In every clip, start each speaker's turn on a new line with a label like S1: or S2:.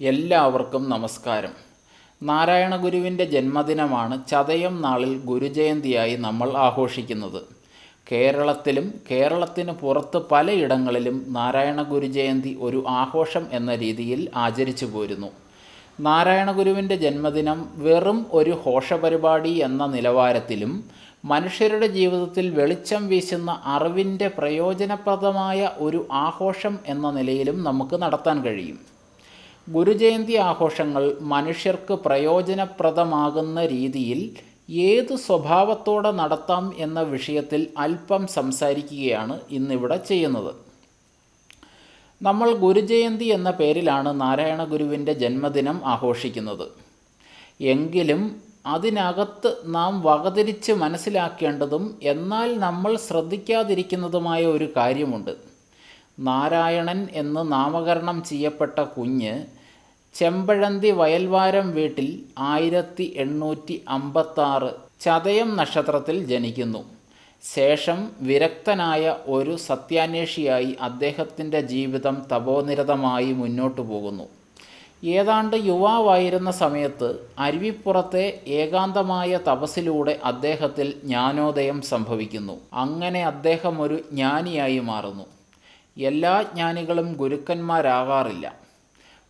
S1: എല്ലാവർക്കും നമസ്കാരം. നാരായണ ഗുരുവിന്റെ ജന്മദിനമാണ് ചതയം നാളിൽ ഗുരുജയന്തിയായി നമ്മൾ ആഘോഷിക്കുന്നത്. കേരളത്തിലും കേരളത്തിന് പുറത്ത് പലയിടങ്ങളിലും നാരായണ ഗുരുജയന്തി ഒരു ആഘോഷം എന്ന രീതിയിൽ ആചരിച്ചു പോരുന്നു. നാരായണ ഗുരുവിന്റെ ജന്മദിനം വെറും ഒരു ഘോഷപരിപാടി എന്ന നിലവാരത്തിലും മനുഷ്യരുടെ ജീവിതത്തിൽ വെളിച്ചം വീശുന്ന അറിവിന്റെ പ്രയോജനപ്രദമായ ഒരു ആഘോഷം എന്ന നിലയിലും നമുക്ക് നടത്താൻ കഴിയും. ഗുരുജയന്തി ആഘോഷങ്ങൾ മനുഷ്യർക്ക് പ്രയോജനപ്രദമാകുന്ന രീതിയിൽ ഏത് സ്വഭാവത്തോടെ നടത്താം എന്ന വിഷയത്തിൽ അല്പം സംസാരിക്കുകയാണ് ഇന്നിവിടെ ചെയ്യുന്നത്. നമ്മൾ ഗുരുജയന്തി എന്ന പേരിലാണ് നാരായണ ഗുരുവിന്റെ ജന്മദിനം ആഘോഷിക്കുന്നത്. എങ്കിലും അതിനകത്ത് നാം വകതിരിച്ച് മനസ്സിലാക്കേണ്ടതും എന്നാൽ നമ്മൾ ശ്രദ്ധിക്കാതിരിക്കുന്നതുമായ ഒരു കാര്യമുണ്ട്. നാരായണൻ എന്ന് നാമകരണം ചെയ്യപ്പെട്ട കുഞ്ഞ് ചെമ്പഴന്തി വയൽവാരം വീട്ടിൽ ആയിരത്തി എണ്ണൂറ്റി അമ്പത്താറ് ചതയം നക്ഷത്രത്തിൽ ജനിക്കുന്നു. ശേഷം വിരക്തനായ ഒരു സത്യാന്വേഷിയായി അദ്ദേഹത്തിന്റെ ജീവിതം തപോനിരതമായി മുന്നോട്ടു പോകുന്നു. ഏതാണ്ട് യുവാവായിരുന്ന സമയത്ത് അരുവിപ്പുറത്തെ ഏകാന്തമായ തപസ്സിലൂടെ അദ്ദേഹത്തിൽ ജ്ഞാനോദയം സംഭവിക്കുന്നു. അങ്ങനെ അദ്ദേഹം ഒരു ജ്ഞാനിയായി മാറുന്നു. എല്ലാ ജ്ഞാനികളും ഗുരുക്കന്മാരാകാറില്ല.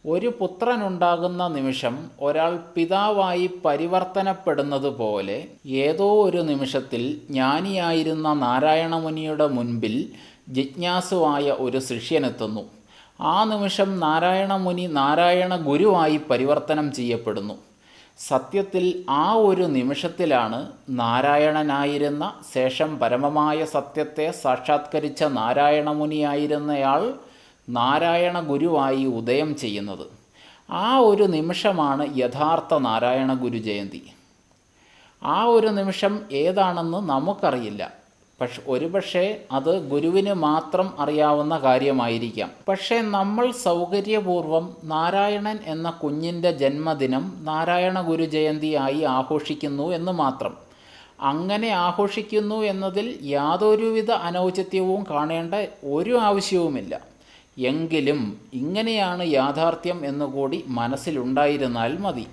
S1: ഒരു പുത്രനുണ്ടാകുന്ന നിമിഷം ഒരാൾ പിതാവായി പരിവർത്തനപ്പെടുന്നത് പോലെ ഏതോ ഒരു നിമിഷത്തിൽ ജ്ഞാനിയായിരുന്ന നാരായണമുനിയുടെ മുൻപിൽ ജിജ്ഞാസുവായ ഒരു ശിഷ്യനെത്തുന്നു. ആ നിമിഷം നാരായണമുനി നാരായണ ഗുരുവായി പരിവർത്തനം ചെയ്യപ്പെടുന്നു. സത്യത്തിൽ ആ ഒരു നിമിഷത്തിലാണ് നാരായണനായിരുന്ന ശേഷം പരമമായ സത്യത്തെ സാക്ഷാത്കരിച്ച നാരായണമുനിയായിരുന്നയാൾ നാരായണ ഗുരുവായി ഉദയം ചെയ്യുന്നത്. ആ ഒരു നിമിഷമാണ് യഥാർത്ഥ നാരായണ ഗുരു ജയന്തി. ആ ഒരു നിമിഷം ഏതാണെന്ന് നമുക്കറിയില്ല. പക്ഷെ ഒരുപക്ഷെ അത് ഗുരുവിന് മാത്രം അറിയാവുന്ന കാര്യമായിരിക്കാം. പക്ഷേ നമ്മൾ സൗകര്യപൂർവം നാരായണൻ എന്ന കുഞ്ഞിന്റെ ജന്മദിനം നാരായണ ഗുരു ജയന്തിയായി ആഘോഷിക്കുന്നു എന്ന് മാത്രം. അങ്ങനെ ആഘോഷിക്കുന്നു എന്നതിൽ യാതൊരുവിധ അനൗചിത്യവും കാണേണ്ട ഒരു ആവശ്യവുമില്ല. എങ്കിലും ഇങ്ങനെയാണ് യാഥാർത്ഥ്യം എന്നുകൂടി മനസ്സിലുണ്ടായിരുന്നാൽ മതി.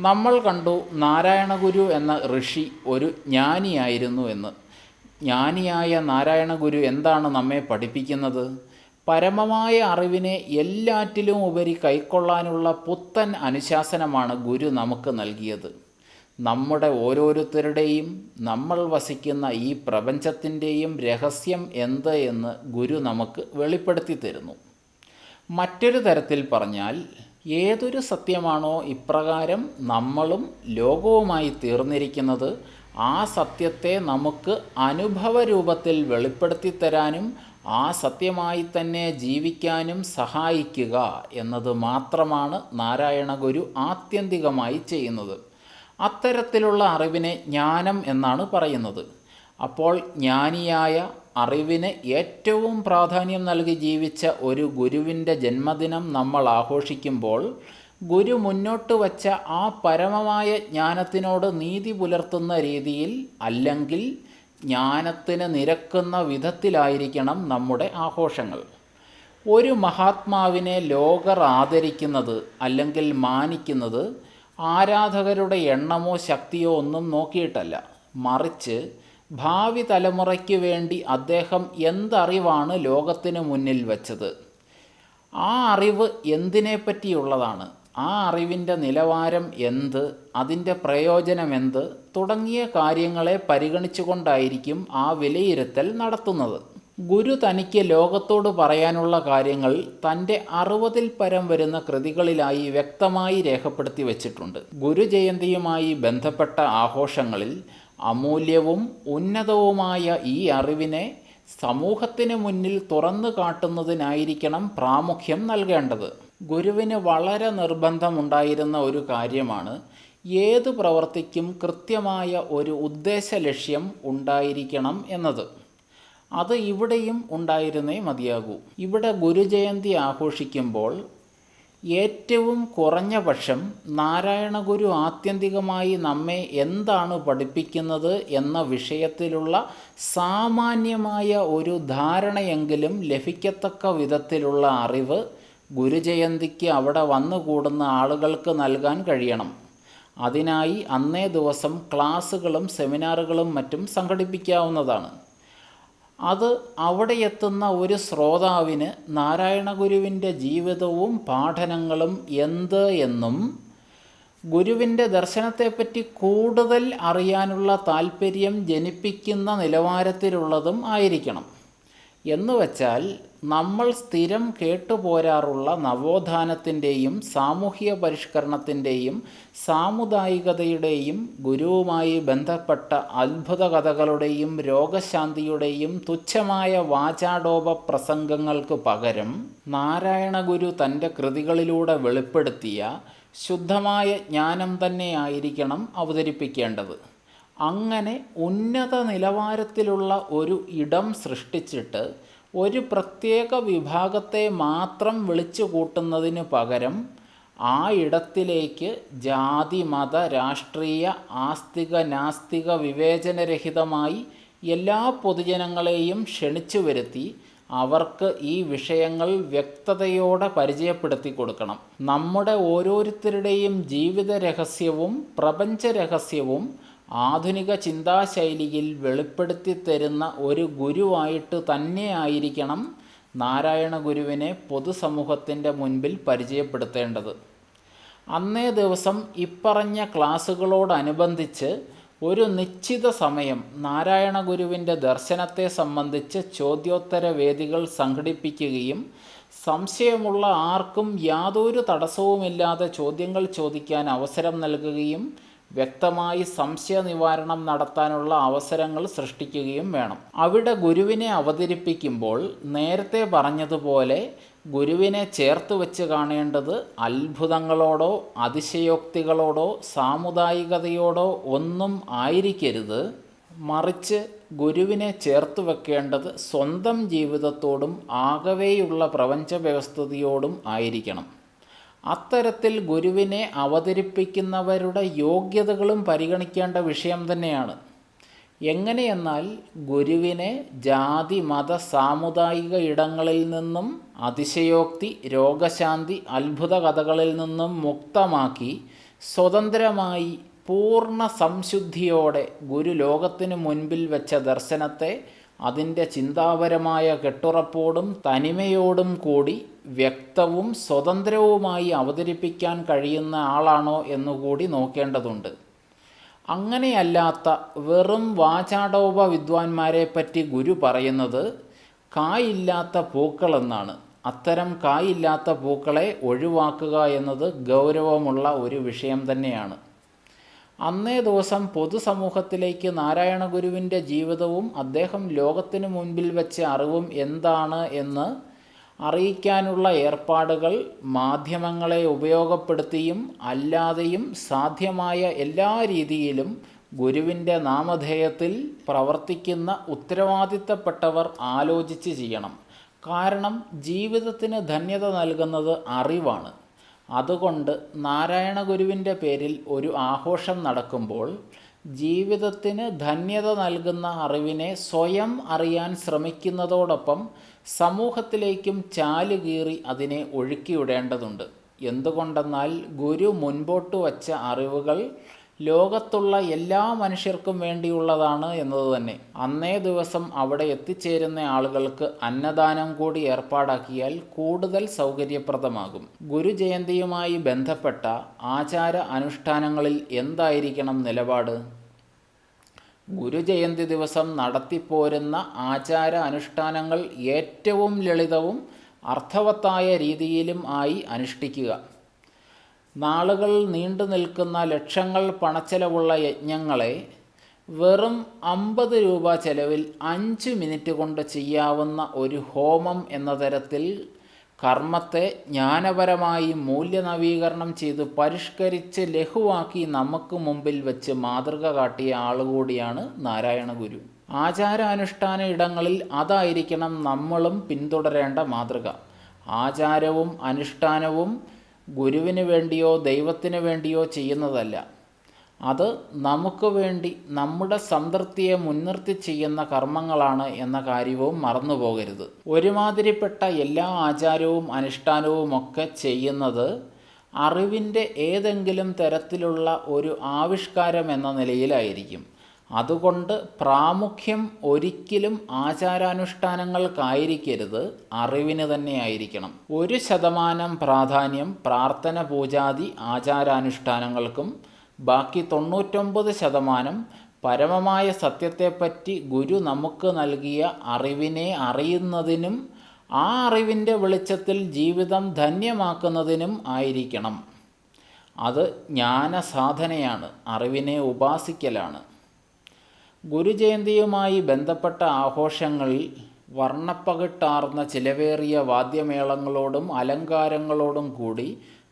S1: നമ്മൾ കണ്ടു നാരായണഗുരു എന്ന ഋഷി ഒരു ജ്ഞാനിയായിരുന്നു എന്ന്. ജ്ഞാനിയായ നാരായണഗുരു എന്താണ് നമ്മെ പഠിപ്പിക്കുന്നത്? പരമമായ അറിവിനെ എല്ലാറ്റിലും ഉപരി കൈക്കൊള്ളാനുള്ള പുത്തൻ അനുശാസനമാണ് ഗുരു നമുക്ക് നൽകിയത്. നമ്മുടെ ഓരോരുത്തരുടെയും നമ്മൾ വസിക്കുന്ന ഈ പ്രപഞ്ചത്തിന്റെയും രഹസ്യം എന്ത് എന്ന് ഗുരു നമുക്ക് വെളിപ്പെടുത്തി തരുന്നു. മറ്റൊരു തരത്തിൽ പറഞ്ഞാൽ ഏതൊരു സത്യമാണോ ഇപ്രകാരം നമ്മളും ലോകവുമായി തീർന്നിരിക്കുന്നത് ആ സത്യത്തെ നമുക്ക് അനുഭവ രൂപത്തിൽ വെളിപ്പെടുത്തി തരാനും ആ സത്യമായി തന്നെ ജീവിക്കാനും സഹായിക്കുക എന്നത് മാത്രമാണ് നാരായണ ഗുരു ആത്യന്തികമായി ചെയ്യുന്നത്. അത്തരത്തിലുള്ള അറിവിനെ ജ്ഞാനം എന്നാണ് പറയുന്നത്. അപ്പോൾ ജ്ഞാനിയായ അറിവിന് ഏറ്റവും പ്രാധാന്യം നൽകി ജീവിച്ച ഒരു ഗുരുവിന്റെ ജന്മദിനം നമ്മൾ ആഘോഷിക്കുമ്പോൾ ഗുരു മുന്നോട്ട് വച്ച ആ പരമമായ ജ്ഞാനത്തിനോട് നീതി പുലർത്തുന്ന രീതിയിൽ അല്ലെങ്കിൽ ജ്ഞാനത്തിന് നിരക്കുന്ന വിധത്തിലായിരിക്കണം നമ്മുടെ ആഘോഷങ്ങൾ. ഒരു മഹാത്മാവിനെ ലോകർ ആദരിക്കുന്നത് അല്ലെങ്കിൽ മാനിക്കുന്നത് ആരാധകരുടെ എണ്ണമോ ശക്തിയോ ഒന്നും നോക്കിയിട്ടല്ല. മറിച്ച് ഭാവി തലമുറയ്ക്ക് വേണ്ടി അദ്ദേഹം എന്തറിവാണ് ലോകത്തിന് മുന്നിൽ വച്ചത്? ആ അറിവ് എന്തിനെപ്പറ്റിയുള്ളതാണ്? ആ അറിവിന്റെ നിലവാരം എന്ത്? അതിന്റെ പ്രയോജനമെന്ത് തുടങ്ങിയ കാര്യങ്ങളെ പരിഗണിച്ചുകൊണ്ടായിരിക്കും ആ വിലയിരുത്തൽ നടത്തുന്നത്. ഗുരു തനിക്ക് ലോകത്തോട് പറയാനുള്ള കാര്യങ്ങൾ തന്റെ അറുപതിൽ പരം വരുന്ന കൃതികളിലായി വ്യക്തമായി രേഖപ്പെടുത്തി വച്ചിട്ടുണ്ട്. ഗുരുജയന്തിയുമായി ബന്ധപ്പെട്ട ആഘോഷങ്ങളിൽ അമൂല്യവും ഉന്നതവുമായ ഈ അറിവിനെ സമൂഹത്തിന് മുന്നിൽ തുറന്നു കാട്ടുന്നതിനായിരിക്കണം പ്രാമുഖ്യം നൽകേണ്ടത്. ഗുരുവിന് വളരെ നിർബന്ധമുണ്ടായിരുന്ന ഒരു കാര്യമാണ് ഏത് പ്രവർത്തിക്കും കൃത്യമായ ഒരു ഉദ്ദേശ ലക്ഷ്യം ഉണ്ടായിരിക്കണം എന്നത്. അത് ഇവിടെയും ഉണ്ടായിരുന്നേ മതിയാകൂ. ഇവിടെ ഗുരുജയന്തി ആഘോഷിക്കുമ്പോൾ ഏറ്റവും കുറഞ്ഞ പക്ഷം നാരായണ ഗുരു ആത്യന്തികമായി നമ്മെ എന്താണ് പഠിപ്പിക്കുന്നത് എന്ന വിഷയത്തിലുള്ള സാമാന്യമായ ഒരു ധാരണയെങ്കിലും ലഭിക്കത്തക്ക വിധത്തിലുള്ള അറിവ് ഗുരുജയന്തിക്ക് അവിടെ വന്നുകൂടുന്ന ആളുകൾക്ക് നൽകാൻ കഴിയണം. അതിനായി അന്നേ ദിവസം ക്ലാസ്സുകളും സെമിനാറുകളും മറ്റും സംഘടിപ്പിക്കാവുന്നതാണ്. അത് അവിടെ എത്തുന്ന ഒരു ശ്രോതാവിന് നാരായണ ഗുരുവിന്റെ ജീവിതവും പാഠനങ്ങളും എന്ത് എന്നും ഗുരുവിന്റെ ദർശനത്തെപ്പറ്റി കൂടുതൽ അറിയാനുള്ള താല്പര്യം ജനിപ്പിക്കുന്ന നിലവാരത്തിലുള്ളതും ആയിരിക്കണം. എന്ന് വച്ചാൽ നമ്മൾ സ്ഥിരം കേട്ടുപോരാറുള്ള നവോത്ഥാനത്തിന്റെയും സാമൂഹിക പരിഷ്കരണത്തിന്റെയും സാമുദായികതയുടെയും ഗുരുവുമായി ബന്ധപ്പെട്ട അത്ഭുത കഥകളുടെയും രോഗശാന്തിയുടെയും തുച്ഛമായ വാചാടോപ പ്രസംഗങ്ങൾക്ക് പകരം നാരായണഗുരു തന്റെ കൃതികളിലൂടെ വെളിപ്പെടുത്തിയ ശുദ്ധമായ ജ്ഞാനം തന്നെയായിരിക്കണം അവതരിപ്പിക്കേണ്ടത്. അങ്ങനെ ഉന്നത നിലവാരത്തിലുള്ള ഒരു ഇടം സൃഷ്ടിച്ചിട്ട് ഒരു പ്രത്യേക വിഭാഗത്തെ മാത്രം വിളിച്ചു കൂട്ടുന്നതിന് പകരം ആ ഇടത്തിലേക്ക് ജാതി മത രാഷ്ട്രീയ ആസ്തിക നാസ്തിക വിവേചനരഹിതമായി എല്ലാ പൊതുജനങ്ങളെയും ക്ഷണിച്ചു വരുത്തി അവർക്ക് ഈ വിഷയങ്ങൾ വ്യക്തതയോടെ പരിചയപ്പെടുത്തി കൊടുക്കണം. നമ്മുടെ ഓരോരുത്തരുടെയും ജീവിത രഹസ്യവും പ്രപഞ്ച രഹസ്യവും ആധുനിക ചിന്താശൈലിയിൽ വെളിപ്പെടുത്തി തരുന്ന ഒരു ഗുരുവായിട്ട് തന്നെയായിരിക്കണം നാരായണ ഗുരുവിനെ പൊതുസമൂഹത്തിന്റെ മുൻപിൽ പരിചയപ്പെടുത്തേണ്ടത്. അന്നേ ദിവസം ഇപ്പറഞ്ഞ ക്ലാസ്സുകളോടനുബന്ധിച്ച് ഒരു നിശ്ചിത സമയം നാരായണ ഗുരുവിന്റെ ദർശനത്തെ സംബന്ധിച്ച് ചോദ്യോത്തര വേദികൾ സംഘടിപ്പിക്കുകയും സംശയമുള്ള ആർക്കും യാതൊരു തടസ്സവുമില്ലാതെ ചോദ്യങ്ങൾ ചോദിക്കാൻ അവസരം നൽകുകയും വ്യക്തമായി സംശയ നിവാരണം നടത്താനുള്ള അവസരങ്ങൾ സൃഷ്ടിക്കുകയും വേണം. അവിടെ ഗുരുവിനെ അവതരിപ്പിക്കുമ്പോൾ നേരത്തെ പറഞ്ഞതുപോലെ ഗുരുവിനെ ചേർത്ത് വെച്ച് കാണേണ്ടത് അത്ഭുതങ്ങളോടോ അതിശയോക്തികളോടോ സാമുദായികതയോടോ ഒന്നും ആയിരിക്കരുത്. മറിച്ച് ഗുരുവിനെ ചേർത്ത് വെക്കേണ്ടത് സ്വന്തം ജീവിതത്തോടും ആകവേയുള്ള പ്രപഞ്ച വ്യവസ്ഥതയോടും ആയിരിക്കണം. അത്തരത്തിൽ ഗുരുവിനെ അവതരിപ്പിക്കുന്നവരുടെ യോഗ്യതകളും പരിഗണിക്കേണ്ട വിഷയം തന്നെയാണ്. എങ്ങനെയെന്നാൽ ഗുരുവിനെ ജാതി മത സാമുദായിക ഇടങ്ങളിൽ നിന്നും അതിശയോക്തി രോഗശാന്തി അത്ഭുത കഥകളിൽ നിന്നും മുക്തമാക്കി സ്വതന്ത്രമായി പൂർണ സംശുദ്ധിയോടെ ഗുരു ലോകത്തിനു മുൻപിൽ വെച്ച ദർശനത്തെ അതിന്റെ ചിന്താപരമായ കെട്ടുറപ്പോടും തനിമയോടും കൂടി വ്യക്തവും സ്വതന്ത്രവുമായി അവതരിപ്പിക്കാൻ കഴിയുന്ന ആളാണോ എന്നുകൂടി നോക്കേണ്ടതുണ്ട്. അങ്ങനെയല്ലാത്ത വെറും വാചാടോപ വിദ്വാൻമാരെ പറ്റി ഗുരു പറയുന്നത് കായില്ലാത്ത പൂക്കളെന്നാണ്. അത്തരം കായില്ലാത്ത പൂക്കളെ ഒഴിവാക്കുക എന്നത് ഗൗരവമുള്ള ഒരു വിഷയം തന്നെയാണ്. അന്നേ ദിവസം പൊതുസമൂഹത്തിലേക്ക് നാരായണ ഗുരുവിന്റെ ജീവിതവും അദ്ദേഹം ലോകത്തിനു മുൻപിൽ വെച്ച അറിവും എന്താണ് എന്ന് അറിയിക്കാനുള്ള ഏർപ്പാടുകൾ മാധ്യമങ്ങളെ ഉപയോഗപ്പെടുത്തിയും അല്ലാതെയും സാധ്യമായ എല്ലാ രീതിയിലും ഗുരുവിന്റെ നാമധേയത്തിൽ പ്രവർത്തിക്കുന്ന ഉത്തരവാദിത്തപ്പെട്ടവർ ആലോചിച്ച് ചെയ്യണം. കാരണം ജീവിതത്തിന് ധന്യത നൽകുന്നത് അറിവാണ്. അതുകൊണ്ട് നാരായണ ഗുരുവിന്റെ പേരിൽ ഒരു ആഘോഷം നടക്കുമ്പോൾ ജീവിതത്തിന് ധന്യത നൽകുന്ന അറിവിനെ സ്വയം അറിയാൻ ശ്രമിക്കുന്നതോടൊപ്പം സമൂഹത്തിലേക്കും ചാലുകീറി അതിനെ ഒഴുക്കിവിടേണ്ടതുണ്ട്. എന്തുകൊണ്ടെന്നാൽ ഗുരു മുൻപോട്ട് വച്ച അറിവുകൾ ലോകത്തുള്ള എല്ലാ മനുഷ്യർക്കും വേണ്ടിയുള്ളതാണ് എന്നത് തന്നെ. അന്നേ ദിവസം അവിടെ എത്തിച്ചേരുന്ന ആളുകൾക്ക് അന്നദാനം കൂടി ഏർപ്പാടാക്കിയാൽ കൂടുതൽ സൗകര്യപ്രദമാകും. ഗുരുജയന്തിയുമായി ബന്ധപ്പെട്ട ആചാര അനുഷ്ഠാനങ്ങളിൽ എന്തായിരിക്കണം നിലപാട്? ഗുരുജയന്തി ദിവസം നടത്തിപ്പോരുന്ന ആചാര അനുഷ്ഠാനങ്ങൾ ഏറ്റവും ലളിതവും അർത്ഥവത്തായ രീതിയിലും ആയി അനുഷ്ഠിക്കുക. നാളുകൾ നീണ്ടു നിൽക്കുന്ന ലക്ഷങ്ങൾ പണച്ചെലവുള്ള യജ്ഞങ്ങളെ വെറും അമ്പത് രൂപ ചെലവിൽ അഞ്ച് മിനിറ്റ് കൊണ്ട് ചെയ്യാവുന്ന ഒരു ഹോമം എന്ന തരത്തിൽ കർമ്മത്തെ ജ്ഞാനപരമായി മൂല്യനവീകരണം ചെയ്ത് പരിഷ്കരിച്ച് ലഘുവാക്കി നമുക്ക് മുമ്പിൽ വെച്ച് മാതൃക കാട്ടിയ ആളുകൂടിയാണ് നാരായണ ഗുരു. ആചാരാനുഷ്ഠാന ഇടങ്ങളിൽ അതായിരിക്കണം നമ്മളും പിന്തുടരേണ്ട മാതൃക. ആചാരവും അനുഷ്ഠാനവും ഗുരുവിന് വേണ്ടിയോ ദൈവത്തിന് വേണ്ടിയോ ചെയ്യുന്നതല്ല. അത് നമുക്ക് വേണ്ടി നമ്മുടെ സംതൃപ്തിയെ മുൻനിർത്തി ചെയ്യുന്ന കർമ്മങ്ങളാണ് എന്ന കാര്യവും മറന്നു പോകരുത്. ഒരുമാതിരിപ്പെട്ട എല്ലാ ആചാരവും അനുഷ്ഠാനവും ഒക്കെ ചെയ്യുന്നത് അറിവിന്റെ ഏതെങ്കിലും തരത്തിലുള്ള ഒരു ആവിഷ്കാരം എന്ന നിലയിലായിരിക്കും. അതുകൊണ്ട് പ്രാമുഖ്യം ഒരിക്കലും ആചാരാനുഷ്ഠാനങ്ങൾക്കായിരിക്കരുത് അറിവിന് തന്നെ ആയിരിക്കണം. ഒരു ശതമാനം പ്രാധാന്യം പ്രാർത്ഥന പൂജാതി ആചാരാനുഷ്ഠാനങ്ങൾക്കും ബാക്കി തൊണ്ണൂറ്റൊമ്പത് ശതമാനം പരമമായ സത്യത്തെപ്പറ്റി ഗുരു നമുക്ക് നൽകിയ അറിവിനെ അറിയുന്നതിനും ആ അറിവിന്റെ വെളിച്ചത്തിൽ ജീവിതം ധന്യമാക്കുന്നതിനും ആയിരിക്കണം. അത് ജ്ഞാനസാധനയാണ് അറിവിനെ ഉപാസിക്കലാണ്. ഗുരുജയന്തിയുമായി ബന്ധപ്പെട്ട ആഘോഷങ്ങളിൽ വർണപ്പകിട്ടാർന്ന ചിലവേറിയ വാദ്യമേളങ്ങളോടും അലങ്കാരങ്ങളോടും കൂടി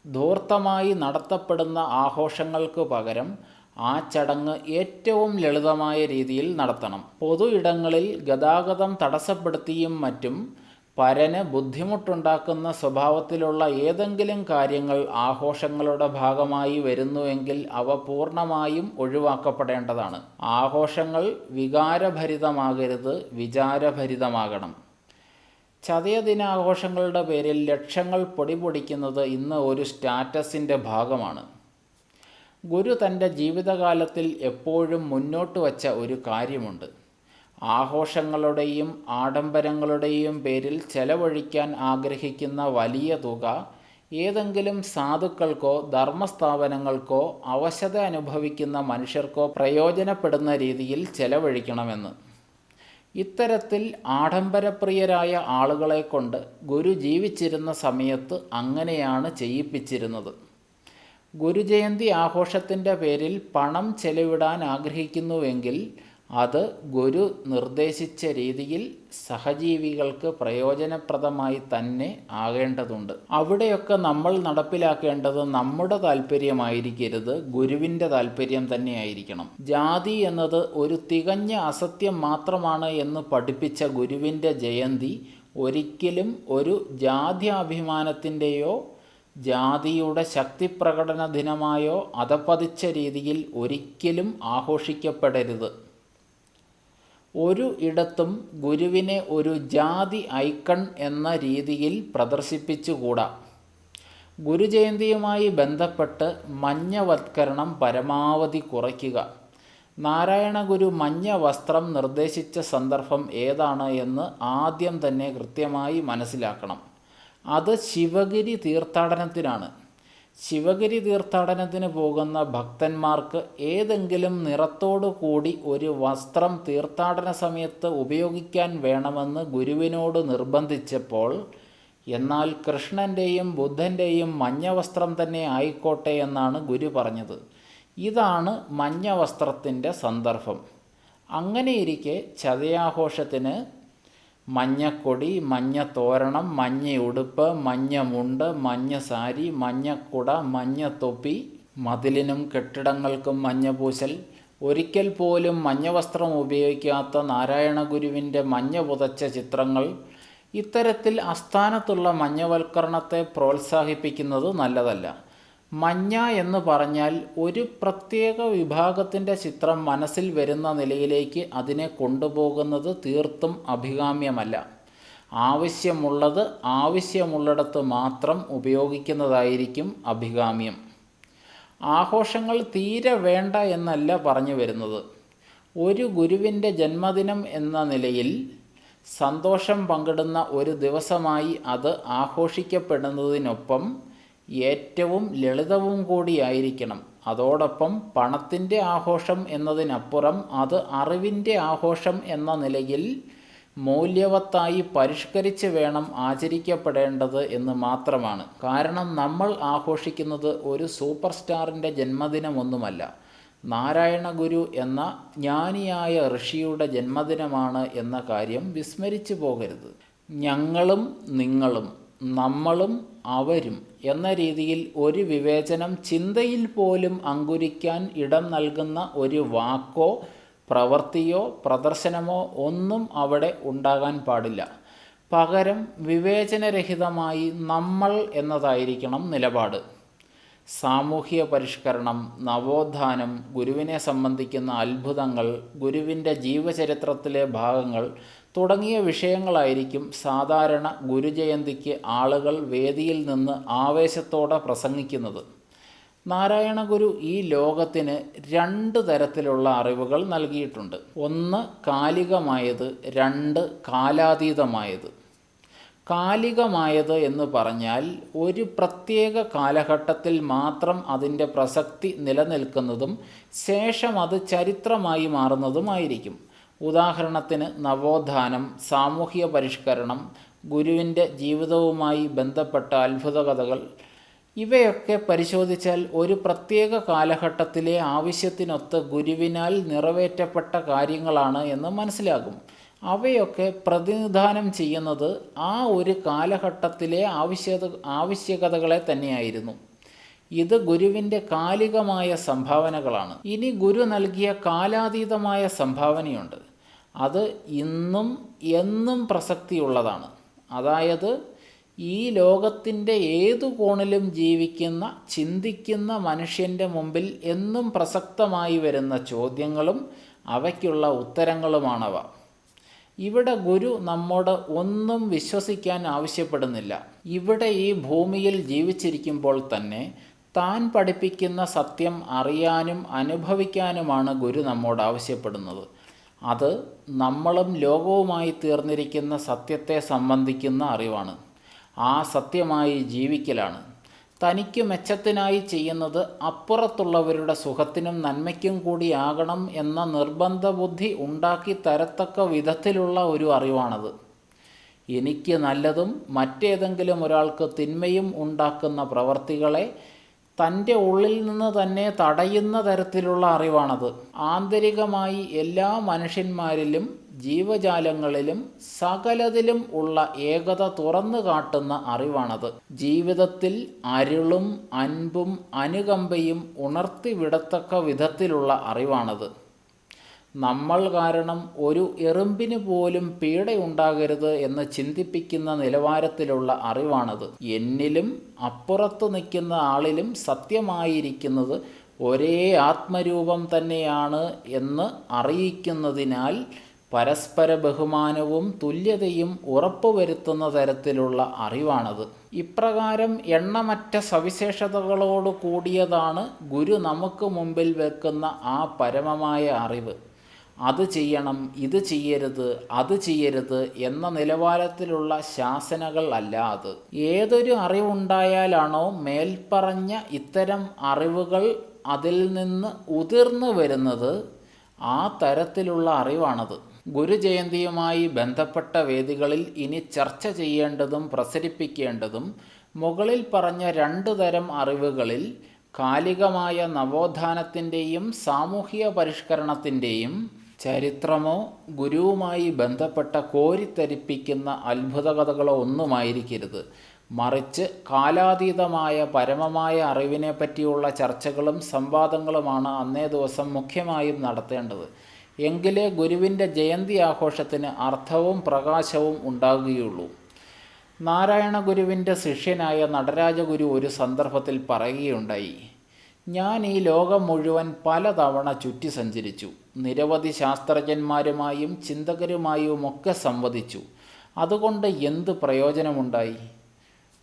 S1: ധൂർത്തമായി നടത്തപ്പെടുന്ന ആഘോഷങ്ങൾക്ക് പകരം ആ ചടങ്ങ് ഏറ്റവും ലളിതമായ രീതിയിൽ നടത്തണം. പൊതു ഇടങ്ങളിൽ ഗതാഗതം തടസ്സപ്പെടുത്തിയും മറ്റും പരന് ബുദ്ധിമുട്ടുണ്ടാക്കുന്ന സ്വഭാവത്തിലുള്ള ഏതെങ്കിലും കാര്യങ്ങൾ ആഘോഷങ്ങളുടെ ഭാഗമായി വരുന്നുവെങ്കിൽ അവ പൂർണമായും ഒഴിവാക്കപ്പെടേണ്ടതാണ്. ആഘോഷങ്ങൾ വികാരഭരിതമാകരുത് വിചാരഭരിതമാകണം. ചതയ ദിനാഘോഷങ്ങളുടെ പേരിൽ ലക്ഷങ്ങൾ പൊടിപൊടിക്കുന്നത് ഇന്ന് ഒരു സ്റ്റാറ്റസിന്റെ ഭാഗമാണ്. ഗുരു തന്റെ ജീവിതകാലത്തിൽ എപ്പോഴും മുന്നോട്ട് വച്ച ഒരു കാര്യമുണ്ട്. ആഘോഷങ്ങളുടെയും ആഡംബരങ്ങളുടെയും പേരിൽ ചെലവഴിക്കാൻ ആഗ്രഹിക്കുന്ന വലിയ തുക ഏതെങ്കിലും സാധുക്കൾക്കോ ധർമ്മസ്ഥാപനങ്ങൾക്കോ അവശത അനുഭവിക്കുന്ന മനുഷ്യർക്കോ പ്രയോജനപ്പെടുന്ന രീതിയിൽ ചെലവഴിക്കണമെന്ന്. ഇത്തരത്തിൽ ആഡംബരപ്രിയരായ ആളുകളെ കൊണ്ട് ഗുരു ജീവിച്ചിരുന്ന സമയത്ത് അങ്ങനെയാണ് ചെയ്യിപ്പിച്ചിരുന്നത്. ഗുരുജയന്തി ആഘോഷത്തിന്റെ പേരിൽ പണം ചെലവിടാൻ ആഗ്രഹിക്കുന്നുവെങ്കിൽ അത് ഗുരു നിർദ്ദേശിച്ച രീതിയിൽ സഹജീവികൾക്ക് പ്രയോജനപ്രദമായി തന്നെ ആകേണ്ടതുണ്ട്. അവിടെയൊക്കെ നമ്മൾ നടപ്പിലാക്കേണ്ടത് നമ്മുടെ താല്പര്യമായിരിക്കരുത് ഗുരുവിന്റെ താല്പര്യം തന്നെയായിരിക്കണം. ജാതി എന്നത് ഒരു തികഞ്ഞ അസത്യം മാത്രമാണ് എന്ന് പഠിപ്പിച്ച ഗുരുവിന്റെ ജയന്തി ഒരിക്കലും ഒരു ജാത്യാഭിമാനത്തിന്റെയോ ജാതിയുടെ ശക്തിപ്രകടന ദിനമായോ അതപ്പതിച്ച രീതിയിൽ ഒരിക്കലും ആഘോഷിക്കപ്പെടരുത്. ഒരു ഇടത്തും ഗുരുവിനെ ഒരു ജാതി ഐക്കൺ എന്ന രീതിയിൽ പ്രദർശിപ്പിച്ചുകൂടാ. ഗുരുജയന്തിയുമായി ബന്ധപ്പെട്ട് മഞ്ഞവത്കരണം പരമാവധി കുറയ്ക്കുക. നാരായണ ഗുരു മഞ്ഞ വസ്ത്രം നിർദ്ദേശിച്ച സന്ദർഭം ഏതാണ് എന്ന് ആദ്യം തന്നെ കൃത്യമായി മനസ്സിലാക്കണം. അത് ശിവഗിരി തീർത്ഥാടനത്തിനാണ്. ശിവഗിരി തീർത്ഥാടനത്തിന് പോകുന്ന ഭക്തന്മാർക്ക് ഏതെങ്കിലും നിറത്തോടു കൂടി ഒരു വസ്ത്രം തീർത്ഥാടന സമയത്ത് ഉപയോഗിക്കാൻ വേണമെന്ന് ഗുരുവിനോട് നിർബന്ധിച്ചപ്പോൾ എന്നാൽ കൃഷ്ണന്റെയും ബുദ്ധന്റെയും മഞ്ഞ വസ്ത്രം തന്നെ ആയിക്കോട്ടെ എന്നാണ് ഗുരു പറഞ്ഞത്. ഇതാണ് മഞ്ഞ വസ്ത്രത്തിന്റെ സന്ദർഭം. അങ്ങനെയിരിക്കെ ചതയാഘോഷത്തിന് മഞ്ഞക്കൊടി മഞ്ഞ തോരണം മഞ്ഞ ഉടുപ്പ് മഞ്ഞ മുണ്ട് മഞ്ഞ സാരി മഞ്ഞക്കുട മഞ്ഞ തൊപ്പി മതിലിനും കെട്ടിടങ്ങൾക്കും മഞ്ഞ പൂശൽ ഒരിക്കൽ പോലും മഞ്ഞ വസ്ത്രം ഉപയോഗിക്കാത്ത നാരായണ ഗുരുവിന്റെ മഞ്ഞ പുതച്ച ചിത്രങ്ങൾ. ഇത്തരത്തിൽ അസ്ഥാനത്തുള്ള മഞ്ഞവൽക്കരണത്തെ പ്രോത്സാഹിപ്പിക്കുന്നത് നല്ലതല്ല. മഞ്ഞ എന്ന് പറഞ്ഞാൽ ഒരു പ്രത്യേക വിഭാഗത്തിന്റെ ചിത്രം മനസ്സിൽ വരുന്ന നിലയിലേക്ക് അതിനെ കൊണ്ടുപോകുന്നത് തീർത്തും അഭികാമ്യമല്ല. ആവശ്യമുള്ളത് ആവശ്യമുള്ളിടത്ത് മാത്രം ഉപയോഗിക്കുന്നതായിരിക്കും അഭികാമ്യം. ആഘോഷങ്ങൾ തീരെ വേണ്ട എന്നല്ല പറഞ്ഞു വരുന്നത്. ഒരു ഗുരുവിന്റെ ജന്മദിനം എന്ന നിലയിൽ സന്തോഷം പങ്കിടുന്ന ഒരു ദിവസമായി അത് ആഘോഷിക്കപ്പെടുന്നതിനൊപ്പം ഏറ്റവും ലളിതവും കൂടിയായിരിക്കണം. അതോടൊപ്പം പണത്തിന്റെ ആഘോഷം എന്നതിനപ്പുറം അത് അറിവിന്റെ ആഘോഷം എന്ന നിലയിൽ മൂല്യവത്തായി പരിഷ്കരിച്ച് വേണം ആചരിക്കപ്പെടേണ്ടത് എന്ന് മാത്രമാണ്. കാരണം നമ്മൾ ആഘോഷിക്കുന്നത് ഒരു സൂപ്പർ സ്റ്റാറിന്റെ ജന്മദിനമൊന്നുമല്ല. നാരായണ ഗുരു എന്ന ജ്ഞാനിയായ ഋഷിയുടെ ജന്മദിനമാണ് എന്ന കാര്യം വിസ്മരിച്ചു പോകരുത്. ഞങ്ങളും നിങ്ങളും നമ്മളും അവരും എന്ന രീതിയിൽ ഒരു വിവേചനം ചിന്തയിൽ പോലും അങ്കുരിക്കാൻ ഇടം നൽകുന്ന ഒരു വാക്കോ പ്രവൃത്തിയോ പ്രദർശനമോ ഒന്നും അവിടെ ഉണ്ടാകാൻ പാടില്ല. പകരം വിവേചനരഹിതമായി നമ്മൾ എന്നതായിരിക്കണം നിലപാട്. സാമൂഹ്യ പരിഷ്കരണം നവോത്ഥാനം ഗുരുവിനെ സംബന്ധിക്കുന്ന അത്ഭുതങ്ങൾ ഗുരുവിന്റെ ജീവചരിത്രത്തിലെ ഭാഗങ്ങൾ തുടങ്ങിയ വിഷയങ്ങളായിരിക്കും സാധാരണ ഗുരുജയന്തിക്ക് ആളുകൾ വേദിയിൽ നിന്ന് ആവേശത്തോടെ പ്രസംഗിക്കുന്നത്. നാരായണ ഗുരു ഈ ലോകത്തിന് രണ്ട് തരത്തിലുള്ള അറിവുകൾ നൽകിയിട്ടുണ്ട്. ഒന്ന് കാലികമായത് രണ്ട് കാലാതീതമായത്. കാലികമായത് എന്ന് പറഞ്ഞാൽ ഒരു പ്രത്യേക കാലഘട്ടത്തിൽ മാത്രം അതിന്റെ പ്രസക്തി നിലനിൽക്കുന്നതും ശേഷം അത് ചരിത്രമായി മാറുന്നതുമായിരിക്കും. ഉദാഹരണത്തിന് നവോത്ഥാനം സാമൂഹിക പരിഷ്കരണം ഗുരുവിന്റെ ജീവിതവുമായി ബന്ധപ്പെട്ട അത്ഭുത കഥകൾ ഇവയൊക്കെ പരിശോധിച്ചാൽ ഒരു പ്രത്യേക കാലഘട്ടത്തിലെ ആവശ്യത്തിനൊത്ത് ഗുരുവിനാൽ നിറവേറ്റപ്പെട്ട കാര്യങ്ങളാണ് എന്ന് മനസ്സിലാകും. അവയൊക്കെ പ്രതിനിധാനം ചെയ്യുന്നത് ആ ഒരു കാലഘട്ടത്തിലെ ആവശ്യത ആവശ്യകതകളെ തന്നെയായിരുന്നു. ഇത് ഗുരുവിന്റെ കാലികമായ സംഭാവനകളാണ്. ഇനി ഗുരു നൽകിയ കാലാതീതമായ സംഭാവനയുണ്ട്. അത് ഇന്നും എന്നും പ്രസക്തിയുള്ളതാണ്. അതായത് ഈ ലോകത്തിന്റെ ഏതു കോണിലും ജീവിക്കുന്ന ചിന്തിക്കുന്ന മനുഷ്യന്റെ മുമ്പിൽ എന്നും പ്രസക്തമായി വരുന്ന ചോദ്യങ്ങളും അവയ്ക്കുള്ള ഉത്തരങ്ങളുമാണവ. ഇവിടെ ഗുരു നമ്മോട് ഒന്നും വിശ്വസിക്കാൻ ആവശ്യപ്പെടുന്നില്ല. ഇവിടെ ഈ ഭൂമിയിൽ ജീവിച്ചിരിക്കുമ്പോൾ തന്നെ താൻ പഠിപ്പിക്കുന്ന സത്യം അറിയാനും അനുഭവിക്കാനുമാണ് ഗുരു നമ്മോട് ആവശ്യപ്പെടുന്നത്. അത് നമ്മളും ലോകവുമായി തീർന്നിരിക്കുന്ന സത്യത്തെ സംബന്ധിക്കുന്ന അറിവാണ്. ആ സത്യമായി ജീവിക്കലാണ്. തനിക്ക് മെച്ചത്തിനായി ചെയ്യുന്നത് അപ്പുറത്തുള്ളവരുടെ സുഖത്തിനും നന്മയ്ക്കും കൂടിയാകണം എന്ന നിർബന്ധ ബുദ്ധി ഉണ്ടാക്കി തരത്തക്ക വിധത്തിലുള്ള ഒരു അറിവാണത്. എനിക്ക് നല്ലതും മറ്റേതെങ്കിലും ഒരാൾക്ക് തിന്മയും ഉണ്ടാക്കുന്ന പ്രവർത്തികളെ തന്റെ ഉള്ളിൽ നിന്ന് തന്നെ തടയുന്ന തരത്തിലുള്ള അറിവാണത്. ആന്തരികമായി എല്ലാ മനുഷ്യന്മാരിലും ജീവജാലങ്ങളിലും സകലതിലും ഉള്ള ഏകത തുറന്നു കാട്ടുന്ന അറിവാണത്. ജീവിതത്തിൽ അരുളും അൻപും അനുകമ്പയും ഉണർത്തിവിടത്തക്ക വിധത്തിലുള്ള അറിവാണത്. നമ്മൾ കാരണം ഒരു എറുമ്പിന് പോലും പീഡയുണ്ടാകരുത് എന്ന് ചിന്തിപ്പിക്കുന്ന നിലവാരത്തിലുള്ള അറിവാണത്. എന്നിലും അപ്പുറത്ത് നിൽക്കുന്ന ആളിലും സത്യമായിരിക്കുന്നത് ഒരേ ആത്മരൂപം തന്നെയാണ് എന്ന് അറിയിക്കുന്നതിനാൽ പരസ്പര ബഹുമാനവും തുല്യതയും ഉറപ്പുവരുത്തുന്ന തരത്തിലുള്ള അറിവാണത്. ഇപ്രകാരം എണ്ണമറ്റ സവിശേഷതകളോട് കൂടിയതാണ് ഗുരു നമുക്ക് മുമ്പിൽ വെക്കുന്ന ആ പരമമായ അറിവ്. അത് ചെയ്യണം ഇത് ചെയ്യരുത് അത് ചെയ്യരുത് എന്ന നിലവാരത്തിലുള്ള ശാസനകൾ അല്ല അത്. ഏതൊരു അറിവുണ്ടായാലാണോ മേൽപ്പറഞ്ഞ ഇത്തരം അറിവുകൾ അതിൽ നിന്ന് ഉതിർന്നു വരുന്നത് ആ തരത്തിലുള്ള അറിവാണത്. ഗുരുജയന്തിയുമായി ബന്ധപ്പെട്ട വേദികളിൽ ഇനി ചർച്ച ചെയ്യേണ്ടതും പ്രസരിപ്പിക്കേണ്ടതും മുകളിൽ പറഞ്ഞ രണ്ടു തരം അറിവുകളിൽ കാലികമായ നവോത്ഥാനത്തിന്റെയും സാമൂഹിക പരിഷ്കരണത്തിന്റെയും ചരിത്രമോ ഗുരുവുമായി ബന്ധപ്പെട്ട കോരിത്തരിപ്പിക്കുന്ന അത്ഭുത കഥകളോ ഒന്നുമായിരിക്കരുത്. മറിച്ച് കാലാതീതമായ പരമമായ അറിവിനെ പറ്റിയുള്ള ചർച്ചകളും സംവാദങ്ങളുമാണ് അന്നേ ദിവസം മുഖ്യമായും നടത്തേണ്ടത്. എങ്കിലേ ഗുരുവിന്റെ ജയന്തി ആഘോഷത്തിന് അർത്ഥവും പ്രകാശവും ഉണ്ടാകുകയുള്ളൂ. നാരായണ ഗുരുവിന്റെ ശിഷ്യനായ നടരാജഗുരു ഒരു സന്ദർഭത്തിൽ പറയുകയുണ്ടായി. ഞാൻ ഈ ലോകം മുഴുവൻ പലതവണ ചുറ്റി സഞ്ചരിച്ചു. നിരവധി ശാസ്ത്രജ്ഞന്മാരുമായും ചിന്തകരുമായും ഒക്കെ സംവദിച്ചു. അതുകൊണ്ട് എന്ത് പ്രയോജനമുണ്ടായി?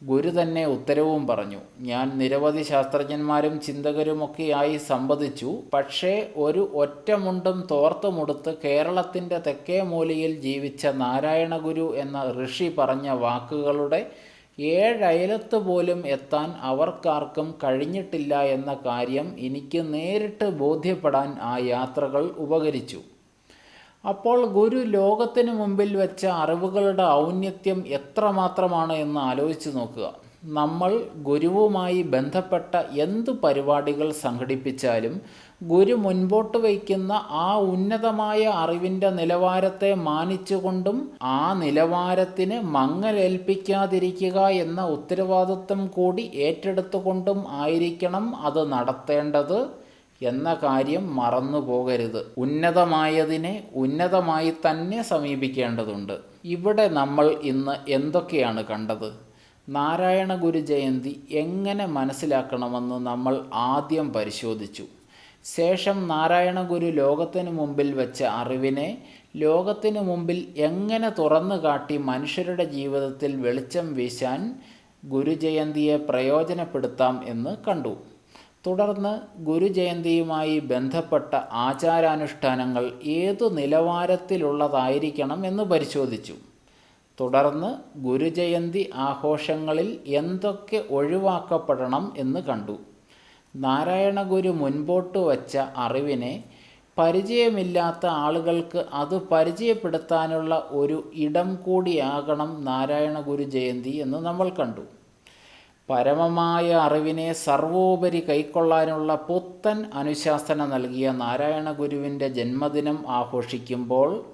S1: ഗുരു തന്നെ ഉത്തരവും പറഞ്ഞു. ഞാൻ നിരവധി ശാസ്ത്രജ്ഞന്മാരും ചിന്തകരുമൊക്കെയായി സംവദിച്ചു. പക്ഷേ ഒരു ഒറ്റമുണ്ടും തോർത്തുമുടുത്ത് കേരളത്തിന്റെ തെക്കേ മൂലയിൽ ജീവിച്ച നാരായണഗുരു എന്ന ഋഷി പറഞ്ഞ വാക്കുകളുടെ ഏഴയലത്ത് പോലും എത്താൻ അവർക്കാർക്കും കഴിഞ്ഞിട്ടില്ല എന്ന കാര്യം എനിക്ക് നേരിട്ട് ബോധ്യപ്പെടാൻ ആ യാത്രകൾ ഉപകരിച്ചു. അപ്പോൾ ഗുരു ലോകത്തിന് മുമ്പിൽ വെച്ച അറിവുകളുടെ ഔന്നത്യം എത്രമാത്രമാണ് എന്ന് ആലോചിച്ച് നോക്കുക. നമ്മൾ ഗുരുവുമായി ബന്ധപ്പെട്ട എന്തു പരിപാടികൾ സംഘടിപ്പിച്ചാലും ഗുരു മുൻപോട്ട് വയ്ക്കുന്ന ആ ഉന്നതമായ അറിവിന്റെ നിലവാരത്തെ മാനിച്ചുകൊണ്ടും ആ നിലവാരത്തിന് മങ്ങലേൽപ്പിക്കാതിരിക്കുക എന്ന ഉത്തരവാദിത്വം കൂടി ഏറ്റെടുത്തുകൊണ്ടും ആയിരിക്കണം അത് നടത്തേണ്ടത് എന്ന കാര്യം മറന്നു പോകരുത്. ഉന്നതമായതിനെ ഉന്നതമായി തന്നെ സമീപിക്കേണ്ടതുണ്ട്. ഇവിടെ നമ്മൾ ഇന്ന് എന്തൊക്കെയാണ് കണ്ടത്? നാരായണ ഗുരു ജയന്തി എങ്ങനെ മനസ്സിലാക്കണമെന്ന് നമ്മൾ ആദ്യം പരിശോധിച്ചു. ശേഷം നാരായണ ഗുരു ലോകത്തിനു മുമ്പിൽ വെച്ച അറിവിനെ ലോകത്തിനു മുമ്പിൽ എങ്ങനെ തുറന്നു കാട്ടി മനുഷ്യരുടെ ജീവിതത്തിൽ വെളിച്ചം വീശാൻ ഗുരുജയന്തിയെ പ്രയോജനപ്പെടുത്താം എന്ന് കണ്ടു. തുടർന്ന് ഗുരുജയന്തിയുമായി ബന്ധപ്പെട്ട ആചാരാനുഷ്ഠാനങ്ങൾ ഏതു നിലവാരത്തിലുള്ളതായിരിക്കണം എന്ന് പരിശോധിച്ചു. തുടർന്ന് ഗുരുജയന്തി ആഘോഷങ്ങളിൽ എന്തൊക്കെ ഒഴിവാക്കപ്പെടണം എന്ന് കണ്ടു. നാരായണ ഗുരു മുൻപോട്ട് വച്ച അറിവിനെ പരിചയമില്ലാത്ത ആളുകൾക്ക് അത് പരിചയപ്പെടുത്താനുള്ള ഒരു ഇടം കൂടിയാകണം നാരായണഗുരു ജയന്തി എന്ന് നമ്മൾ കണ്ടു. പരമമായ അറിവിനെ സർവോപരി കൈക്കൊള്ളാനുള്ള പുത്തൻ അനുശാസന നൽകിയ നാരായണ ഗുരുവിന്റെ ജന്മദിനം ആഘോഷിക്കുമ്പോൾ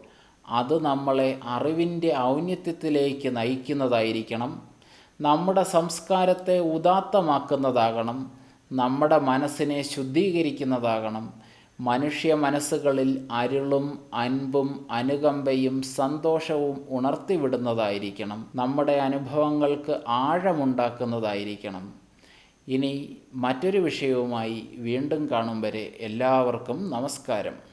S1: അത് നമ്മളെ അറിവിന്റെ ഔന്നത്യത്തിലേക്ക് നയിക്കുന്നതായിരിക്കണം. നമ്മുടെ സംസ്കാരത്തെ ഉദാത്തമാക്കുന്നതാകണം. നമ്മുടെ മനസ്സിനെ ശുദ്ധീകരിക്കുന്നതാകണം. മനുഷ്യ മനസ്സുകളിൽ അരുളും അൻപും അനുകമ്പയും സന്തോഷവും ഉണർത്തിവിടുന്നതായിരിക്കണം. നമ്മുടെ അനുഭവങ്ങൾക്ക് ആഴമുണ്ടാക്കുന്നതായിരിക്കണം. ഇനി മറ്റൊരു വിഷയവുമായി വീണ്ടും കാണും വരെ എല്ലാവർക്കും നമസ്കാരം.